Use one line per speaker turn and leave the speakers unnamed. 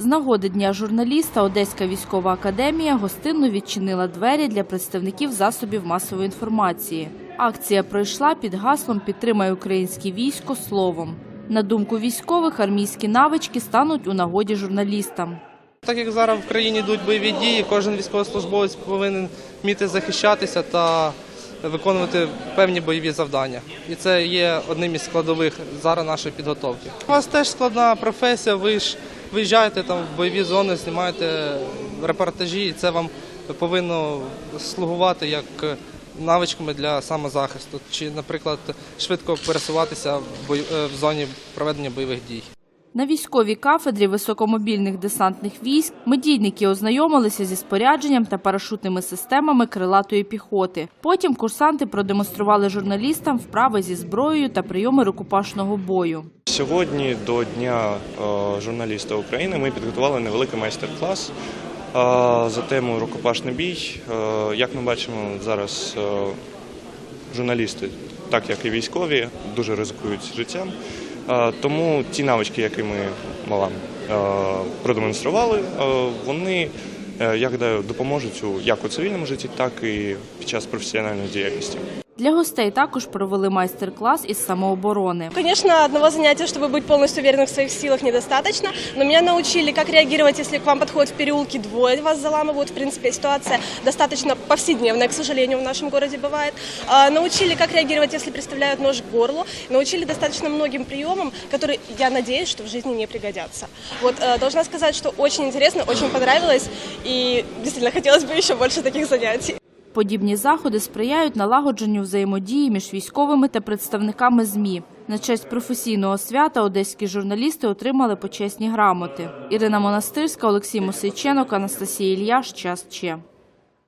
З нагоди Дня журналіста Одеська військова академія гостинно відчинила двері для представників засобів масової інформації. Акція пройшла під гаслом Підтримай українське військо словом. На думку військових, армійські навички стануть у нагоді журналістам.
Так як зараз в країні йдуть бойові дії, кожен військовослужбовець повинен вміти захищатися та виконувати певні бойові завдання. І це є одним із складових зараз нашої підготовки. У вас теж складна професія, ви ж виїжджаєте там в бойові зони, знімаєте репортажі, і це вам повинно слугувати як навичками для самозахисту, чи, наприклад, швидко пересуватися в е, зоні проведення бойових дій.
На військовій кафедрі високомобільних десантних військ медійники ознайомилися зі спорядженням та парашутними системами крилатої піхоти. Потім курсанти продемонстрували журналістам вправи зі зброєю та прийоми рукопашного бою.
Сьогодні до Дня е, журналіста України ми підготували невеликий майстер-клас е, за темою рукопашний бій. Е, Як ми бачимо, зараз журналісти, так як і військові, дуже ризикують життям. Е, Тому ті навички, які ми вам е, продемонстрували, е, вони, як гадаю, допоможуть як у цивільному житті, так і під час професіональної діяльності.
Для гостей також провели майстер-клас із самооборони.
Конечно, одного занятия, чтобы быть полностью уверенным в своих силах, недостаточно, но меня научили, как реагировать, если к вам подходят в переулке двое, вас заламывают. В принципе, ситуация достаточно повседневная, к сожалению, в нашем городе бывает. А, Научили, как реагировать, если представляют нож к горлу. Научили достаточно многим приемам, которые, я надеюсь, что в жизни не пригодятся. Вот, э, должна сказать, что очень интересно, очень понравилось, и действительно хотелось бы еще больше таких занятий.
Подібні заходи сприяють налагодженню взаємодії між військовими та представниками ЗМІ. На честь професійного свята одеські журналісти отримали почесні грамоти. Ірина Монастирська, Олексій Мосиченок, Анастасія Ільяш. Час Че.